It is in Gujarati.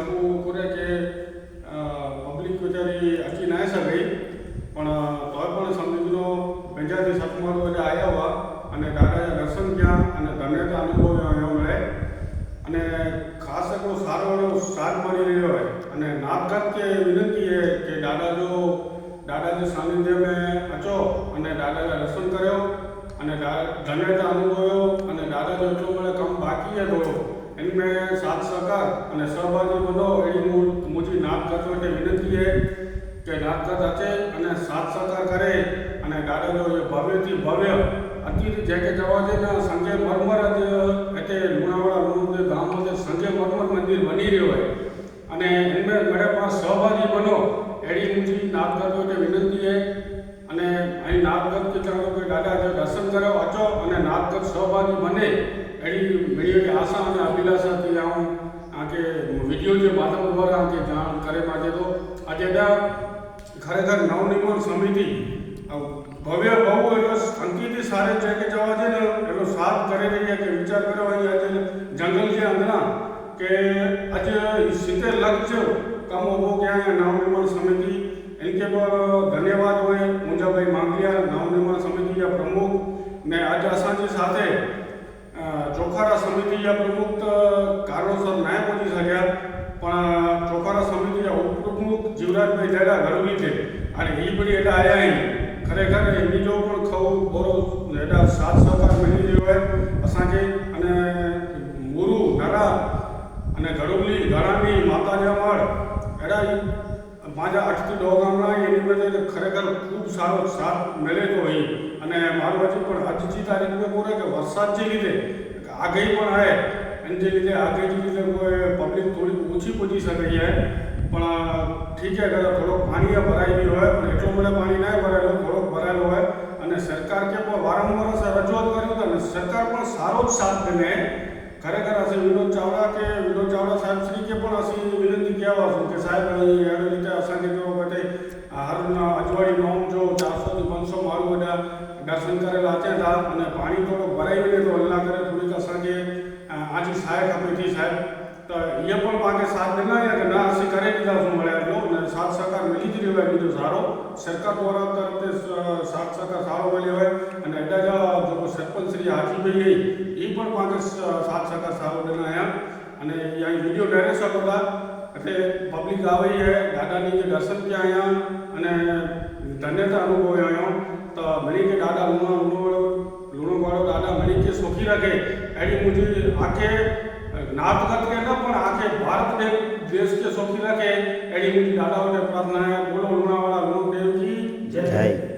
લાગુ કરે કે પબ્લિક બિચારી અચી ના શકે પણ તોય પણ સમજનો પંજાબી સતમારો એટલે આવ્યા હોવા અને દાદાએ દર્શન ક્યાં અને ધન્યતા અનુભવ અહીંયા મળે. અને ખાસ એટલો સારો એવો સાર મળી રહ્યો હોય. અને નાપઘાત કે વિનંતી એ કે દાદા જો દાદાજી સાનિધ્યમાં અચો અને દાદાએ દર્શન કર્યો અને ધન્યતા અનુભવ્યો અને દાદા જેટલું મને કામ બાકી હતો. એની મેં સાથ સહકાર અને સહભાગી બનો એની હું મુજી નાથ કરતો એટલે વિનંતી છે કે નાથ કરતા છે અને સાથ સહકાર કરે અને દાદાનો એ ભવ્યથી ભવ્ય અત્યારે જે કે જવા છે ને સંજય મરમર જ એટલે લુણાવાડા લુણુદય ગામ છે સંજય મરમર મંદિર બની રહ્યો હોય. અને એમને મેળે પણ સહભાગી બનો એડી મુજી નાથ કરતો એટલે વિનંતી છે. અને અહીં નાપઘાત કે ચાલો કે દાદા જે દર્શન કર્યો અચો અને નાપઘાત સહભાગી બને, એની મેળી કે આશા અને અભિલાષાથી આવું આ કે વીડિયો જે માધ્યમ દ્વારા કે જાણ કરે માટે તો આજે ખરેખર નવનિર્માણ સમિતિ ભવ્ય બહુ એનો અંકિત સારે છે કે જવા છે ને, એનો સાથ કરી રહી છે કે વિચાર કર્યો અહીં આજે જંગલ છે અંદરના કે આજે સિત્તેર લક્ષ કામ ઊભો ક્યાં અહીંયા નવનિર્માણ સમિતિ એની પર ધન્યવાદ હોય મુંજાભાઈ માંગલિયા નવનિર્માણ સમિતિના પ્રમુખ ને આજે અસાંજી સાથે ચોખારા સમિતિના પ્રમુખ કારણોસર નાયબ અધિકારી પણ ચોખારા સમિતિના ઉપપ્રમુખ જીવરાજભાઈ દાદા ગરવી છે. અને એ બધી એટલે આયા ખરેખર એની જો પણ ખવું, બોરો એટલે સાથ સહકાર મળી રહ્યો હોય અસાંજી અને મુરુ, નારા અને ગરુબલી ગળાની માતાજા માળ એડા મારા અટકી ડોગામણા એની માટે ખરેખર ખૂબ સારો સાથ મેળવતો હોય અને મારું હજી પણ આજની તારીખ મેં બોલે કે વરસાદથી લીધે આગાહી પણ આવે અને જે લીધે આગાહીથી લીધે કોઈ પબ્લિક થોડી ઓછી પહોંચી શકે છે પણ ઠીક છે કદાચ થોડોક પાણી ભરાઈ ગયું હોય, પણ એટલો મને પાણી ના ભરાયેલો, થોડોક ભરાયેલો હોય. અને સરકાર કે પણ વારંવાર રજૂઆત કરી હતી અને સરકાર પણ સારો જ સાથ દે ખરેખર હશે વિનોદ ચાવડા કે વિનોદ ચાવડા સાહેબ શ્રી કે પણ હશે વિનંતી કહેવા છું કે સાહેબ એવી રીતે અસાંજે જો બધે હારના અજવાળી નોમ જો ચારસોથી પાંચસો મારું બધા દર્શન કરેલા છે અને પાણી થોડું ભરાઈ ગયું તો અલ્લાહ કરે થોડીક અસાંજે આજે સહાય ખપી હતી સાહેબ, તો એ પણ પાકે સાથ દેના કે ના, ਅਸੀਂ કરે દીધા શું મળે એટલો? અને સાથ સહકાર મળી જ હોય બીજો સારો. સરકાર દ્વારા તરફથી સ- સાથ સહકાર સારો મળ્યો હોય. અને એડા જો સરપંચ શ્રી હાજીભાઈ એ પણ પાકે સાથ સહકાર સારો દેના અને અહીં વીડિયો ડાયરેક્શન હતા એટલે પબ્લિક આવે છે, દાદાની જે દર્શન ત્યાં અહીંયા અને ધન્યતા અનુભવ્યો અહીંયા. તો મળી કે દાદા લુણો લુણો લુણોવાળો દાદા મળી કે સોખી રાખે. એની મુજબ આખે નાતગત કે ન, પણ આખે ભારત દે દેશ કે સોખી રાખે. એની મુજબ દાદાઓને પ્રાર્થના બોલો લુણાવાળા લુણો દેવજી જય.